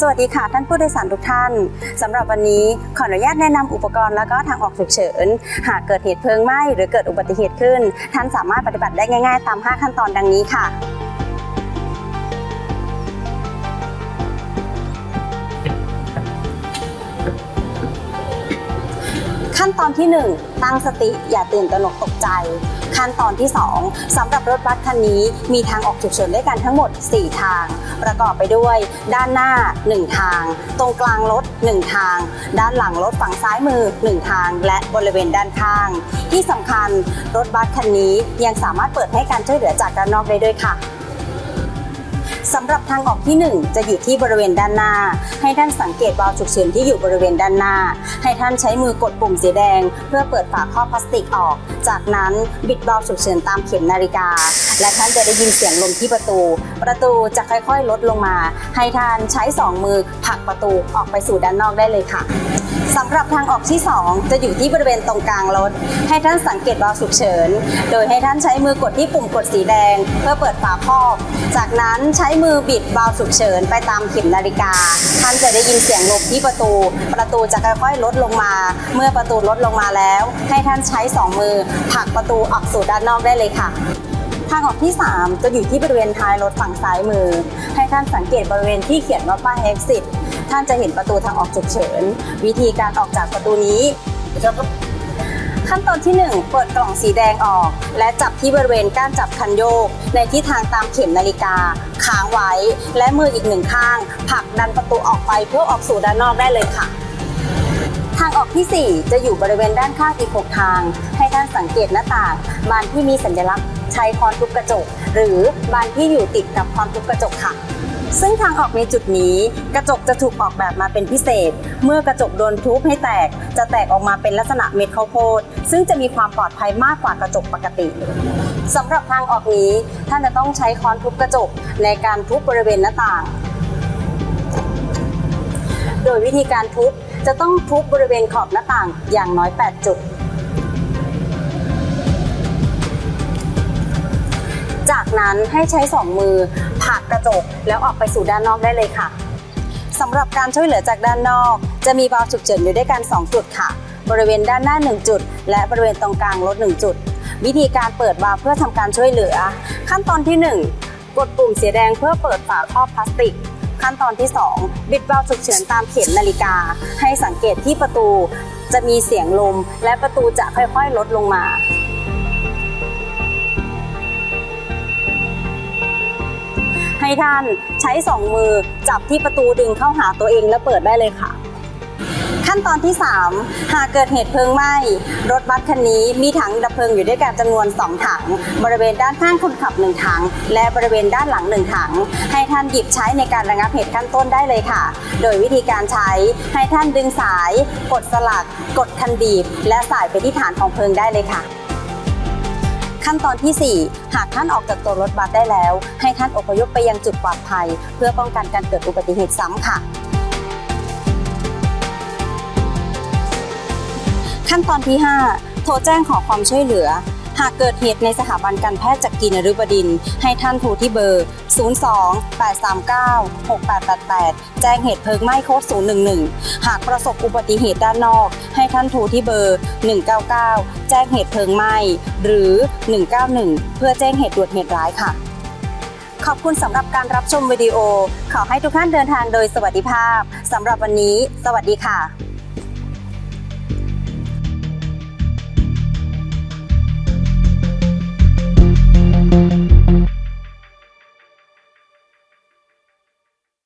สวัสดีค่ะ ท่านผู้โดยสารทุกท่านสำหรับวันนี้ขออนุญาตแนะนำอุปกรณ์แล้วก็ทางออกฉุกเฉิน หากเกิดเหตุเพลิงไหม้หรือเกิดอุบัติเหตุขึ้น ท่านสามารถปฏิบัติได้ง่าย ๆ ตาม 5 ขั้นตอนดังนี้ค่ะ ตอนที่ 1 ตั้งสติอย่าตื่นตระหนกตกใจ ขั้นตอนที่ 2สำหรับรถบัสคันนี้มีทางออกฉุกเฉินด้วยกันทั้งหมด 4 ทาง ประกอบไปด้วย ด้านหน้า 1 ทาง ตรงกลางรถ 1 ทาง ด้านหลังรถฝั่งซ้ายมือ 1 ทาง และบริเวณด้านข้าง ที่สำคัญรถบัสคันนี้ยังสามารถเปิดให้การช่วยเหลือจากด้านนอกได้ด้วยค่ะ สำหรับทางออกที่ 1 จะอยู่ที่บริเวณด้านหน้า ให้ท่านสังเกตวาล์วฉุกเฉินที่อยู่บริเวณด้านหน้า ให้ท่านใช้มือกดปุ่มสีแดง เพื่อเปิดฝาครอบพลาสติกออก จากนั้นบิดวาล์วฉุกเฉินตามเข็มนาฬิกา และท่านจะได้ยินเสียงลมที่ประตู ประตูจะค่อยๆ ลดลงมา ให้ท่านใช้สองมือผลักประตูออกไปสู่ด้านนอกได้เลยค่ะสำหรับทางออกที่ 2 จะอยู่ที่บริเวณตรงกลางรถ ให้ท่านสังเกตวาล์วฉุกเฉิน โดยให้ท่านใช้มือกดที่ปุ่มกดสีแดง เพื่อเปิดฝาครอบ จากนั้นใช้มือบิดวาล์วฉุกเฉินไปตามเข็มนาฬิกา ท่านจะได้ยินเสียงลมที่ประตู ประตูจะค่อยๆลดลงมา เมื่อประตูลดลงมาแล้ว ให้ท่านใช้สองมือผลักประตูออกสู่ด้านนอกได้เลยค่ะทางออกที่ 3 จะอยู่ที่บริเวณท้ายรถฝั่งซ้ายมือ ให้ท่านสังเกตบริเวณที่เขียนว่าป้าย exit ท่านจะเห็นประตูทางออกฉุกเฉิน วิธีการออกจากประตูนี้ ขั้นตอนที่ 1 เปิดกล่องสีแดงออก และจับที่บริเวณก้านจับคันโยก ในทิศทางตามเข็มนาฬิกาค้างไว้ และมืออีกหนึ่งข้างผลักดันประตูออกไปเพื่อออกสู่ด้านนอกได้เลยค่ะ ทางออกที่ 4 จะอยู่บริเวณด้านข้างอีก6ทาง ให้ท่านสังเกตหน้าต่างบานที่มีสัญลักษณ์ใช้ค้อนทุบกระจก หรือบานที่อยู่ติดกับค้อนทุบกระจกค่ะ ซึ่งทางออกในจุดนี้กระจกจะถูกออกแบบมาเป็นพิเศษ เมื่อกระจกโดนทุบให้แตก จะแตกออกมาเป็นลักษณะเม็ดข้าวโพดซึ่งจะมีความปลอดภัยมากกว่ากระจกปกติสำหรับทางออกนี้ท่านจะต้องใช้ค้อนทุบกระจกในการทุบบริเวณหน้าต่าง โดยวิธีการทุบจะต้องทุบบริเวณขอบหน้าต่างอย่างน้อย 8 จุด นั้นให้ใช้ 2 มือผลักกระจกแล้วออกไปสู่ด้านนอกได้เลยค่ะสำหรับการช่วยเหลือจากด้านนอก จะมีบาล์วฉุกเฉินอยู่ด้วยกัน 2 จุดค่ะ บริเวณด้านหน้า 1 จุด และบริเวณตรงกลางรถ1จุด วิธีการเปิดวาล์วเพื่อทำการช่วยเหลือ ขั้นตอนที่ 1 กดปุ่มสีแดงเพื่อเปิดฝาครอบพลาสติก ขั้นตอนที่ 2 บิดวาล์วฉุกเฉินตามเข็มนาฬิกา ให้สังเกตที่ประตู จะมีเสียงลม และประตูจะค่อยๆ ลดลงมา ให้ท่านใช้สองมือจับที่ประตูดึงเข้าหาตัวเองและเปิดได้เลยค่ะ ขั้นตอนที่ 3 หากเกิดเหตุเพลิงไหม้ รถบัสคันนี้มีถังดับเพลิงอยู่ด้วยกันจำนวน 2 ถัง บริเวณด้านข้างคนขับ 1 ถัง และบริเวณด้านหลัง 1 ถัง ให้ท่านหยิบใช้ในการระงับเหตุขั้นต้นได้เลยค่ะ โดยวิธีการใช้ให้ท่านดึงสาย กดสลัก กดคันบีบ และสายไปที่ฐานของเพลิงได้เลยค่ะ ขั้นตอนที่ 4 หากท่านออกจากตัวรถบัสได้แล้ว ให้ท่านอพยพไปยังจุดปลอดภัย เพื่อป้องกันการเกิดอุบัติเหตุซ้ำค่ะขั้นตอนที่ 5 โทรแจ้งขอความช่วยเหลือ หากเกิดเหตุในสถาบันการแพทย์จากกีนฤบดิน ให้ท่านโทรที่เบอร์ 02 839 6888 แจ้งเหตุเพลิงไหม้โค้ด011 หากประสบอุบัติเหตุด้านนอก ให้ท่านโทรที่เบอร์ 199 แจ้งเหตุเพลิงไหม้ หรือ 191 เพื่อแจ้งเหตุด่วนเหตุร้ายค่ะ ขอบคุณสำหรับการรับชมวิดีโอ ขอให้ทุกท่านเดินทางโดยสวัสดิภาพสำหรับวันนี้ สวัสดีค่ะ